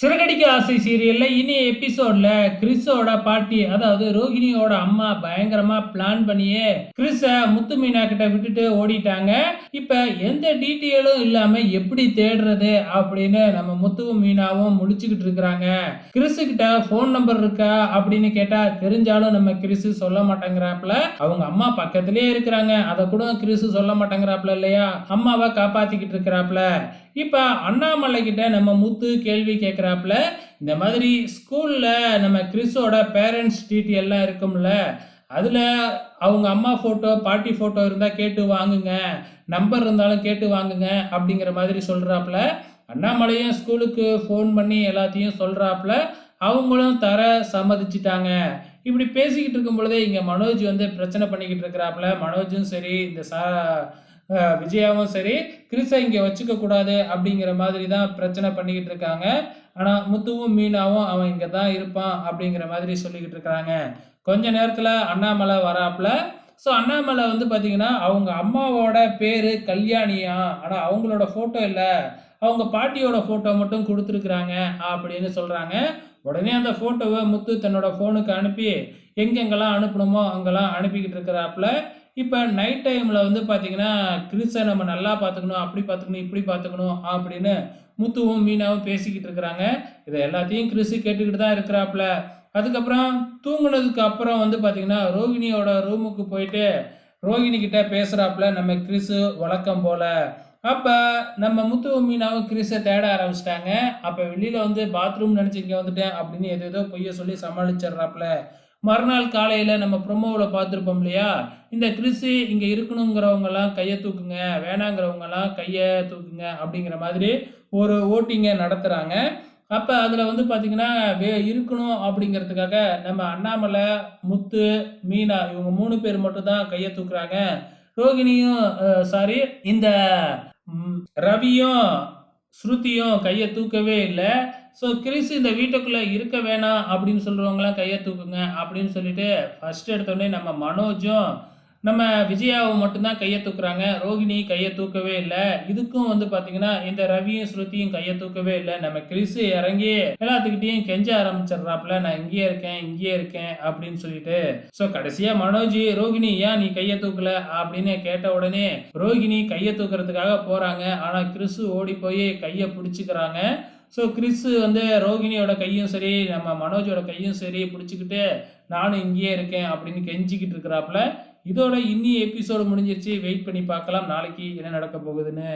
சிறகடிக்க ஆசை சீரியலில் இனி எபிசோட்ல கிறிஸோட பாட்டி அதாவது ரோகிணியோட அம்மா பயங்கரமா பிளான் பண்ணியே கிறிஸ முத்து மீனா கிட்ட விட்டுட்டு ஓடிட்டாங்க. இப்ப எந்த டீட்டெயிலும் இல்லாம எப்படி தேடுறது அப்படின்னு நம்ம முத்துவும் மீனாவும் முடிச்சுக்கிட்டு இருக்கிறாங்க. கிறிஸ் கிட்ட போன் நம்பர் இருக்கா அப்படின்னு கேட்டா தெரிஞ்சாலும் நம்ம கிறிஸ் சொல்ல மாட்டேங்கிறாப்ல அவங்க அம்மா பக்கத்திலே இருக்கிறாங்க. அதை கூட கிறிஸ் சொல்ல மாட்டேங்கிறாப்ல இல்லையா? அம்மாவை காப்பாத்திக்கிட்டு இருக்கிறாப்ல இப்போ அண்ணாமலை கிட்ட நம்ம முத்து கேள்வி கேட்குறாப்புல இந்த மாதிரி ஸ்கூலில் நம்ம கிறிஸோட பேரண்ட்ஸ் எல்லாம் இருக்கும்ல அதில் அவங்க அம்மா ஃபோட்டோ பாட்டி ஃபோட்டோ இருந்தால் கேட்டு வாங்குங்க நம்பர் இருந்தாலும் கேட்டு வாங்குங்க அப்படிங்கிற மாதிரி சொல்கிறாப்புல அண்ணாமலையும் ஸ்கூலுக்கு ஃபோன் பண்ணி எல்லாத்தையும் சொல்கிறாப்புல அவங்களும் தர சம்மதிச்சிட்டாங்க. இப்படி பேசிக்கிட்டு இருக்கும் பொழுதே இங்கே மனோஜ் வந்து பிரச்சனை பண்ணிக்கிட்டு இருக்கிறாப்புல மனோஜும் சரி இந்த சா விஜயாவும் சரி கிறிஸை இங்கே வச்சுக்க கூடாது அப்படிங்கிற மாதிரி தான் பிரச்சனை பண்ணிக்கிட்டு இருக்காங்க. ஆனால் முத்துவும் மீனாவும் அவன் இங்கே தான் இருப்பான் அப்படிங்கிற மாதிரி சொல்லிக்கிட்டு இருக்கிறாங்க. கொஞ்ச நேரத்தில் அண்ணாமலை வராப்புல. ஸோ அண்ணாமலை வந்து பார்த்தீங்கன்னா அவங்க அம்மாவோட பேர் கல்யாணியா? ஆனால் அவங்களோட ஃபோட்டோ இல்லை. அவங்க பாட்டியோட ஃபோட்டோ மட்டும் கொடுத்துருக்குறாங்க அப்படின்னு சொல்கிறாங்க உடனே அந்த ஃபோட்டோவை முத்து தன்னோட ஃபோனுக்கு அனுப்பி எங்கெங்கெல்லாம் அனுப்பணுமோ அங்கெல்லாம் அனுப்பிக்கிட்டு இருக்கிறாப்புல. இப்போ நைட் டைமில் வந்து பார்த்தீங்கன்னா கிறிஸை நம்ம நல்லா பார்த்துக்கணும் அப்படி பார்த்துக்கணும் இப்படி பார்த்துக்கணும் அப்படின்னு முத்துவும் மீனாவும் பேசிக்கிட்டு இருக்கிறாங்க. இதை எல்லாத்தையும் கிறிஸு கேட்டுக்கிட்டு தான் இருக்கிறாப்புல. அதுக்கப்புறம் தூங்குனதுக்கு அப்புறம் வந்து பார்த்திங்கன்னா ரோகிணியோட ரூமுக்கு போயிட்டு ரோகிணி கிட்ட பேசுகிறாப்புல நம்ம கிறிஸு வழக்கம் போல. அப்போ நம்ம முத்துவும் மீனாவும் கிறிஸை தேட ஆரம்பிச்சிட்டாங்க. அப்போ வெளியில் வந்து பாத்ரூம் நினச்சி இங்கே வந்துட்டேன் அப்படின்னு எது ஏதோ பொய்ய சொல்லி சமாளிச்சிடுறாப்புல. மறுநாள் காலையில் நம்ம ப்ரொமோவில் பார்த்துருப்போம் இல்லையா? இந்த கிறிஸு இங்கே இருக்கணுங்கிறவங்கெல்லாம் கையை தூக்குங்க வேணாங்கிறவங்கெல்லாம் கையை தூக்குங்க அப்படிங்கிற மாதிரி ஒரு ஓட்டிங்கை நடத்துகிறாங்க அப்போ அதில் வந்து பார்த்திங்கன்னா வே இருக்கணும் அப்படிங்கிறதுக்காக நம்ம அண்ணாமலை முத்து மீனா இவங்க மூணு பேர் மட்டும் தான் கையை தூக்குறாங்க. ரோகிணியும் சாரி இந்த ரவியும் ஸ்ருதியும் கையை தூக்கவே இல்லை. ஸோ கிறிஸ் இந்த வீட்டுக்குள்ளே இருக்க வேணாம் அப்படின்னு சொல்கிறவங்களாம் கையை தூக்குங்க அப்படின்னு சொல்லிட்டு ஃபஸ்ட்டு எடுத்தோடனே நம்ம மனோஜும் நம்ம விஜயாவும் மட்டும்தான் கையை தூக்குறாங்க. ரோகிணி கையை தூக்கவே இல்லை. இதுக்கும் வந்து பார்த்தீங்கன்னா இந்த ரவியும் ஸ்ருதியும் கையை தூக்கவே இல்லை. நம்ம கிறிஸ் இறங்கி எல்லாத்துக்கிட்டையும் கெஞ்ச ஆரம்பிச்சிடுறாப்புல. நான் இங்கேயே இருக்கேன் இங்கேயே இருக்கேன் அப்படின்னு சொல்லிட்டு. ஸோ கடைசியாக மனோஜ் ரோகிணி ஏன் நீ கையை தூக்கல? அப்படின்னு கேட்ட உடனே ரோகிணி கையை தூக்குறதுக்காக போகிறாங்க ஆனால் கிறிஸ் ஓடி போய் கையை பிடிச்சிக்கிறாங்க. ஸோ கிறிஸ் வந்து ரோகிணியோட கையும் சரி நம்ம மனோஜோட கையும் சரி பிடிச்சிக்கிட்டு நானும் இங்கேயே இருக்கேன் அப்படின்னு கெஞ்சிக்கிட்டு இருக்கிறாப்புல இதோட இன்னி எபிசோடு முடிஞ்சிருச்சு. வெயிட் பண்ணி பார்க்கலாம். நாளைக்கு என்ன நடக்க போகுதுன்னு.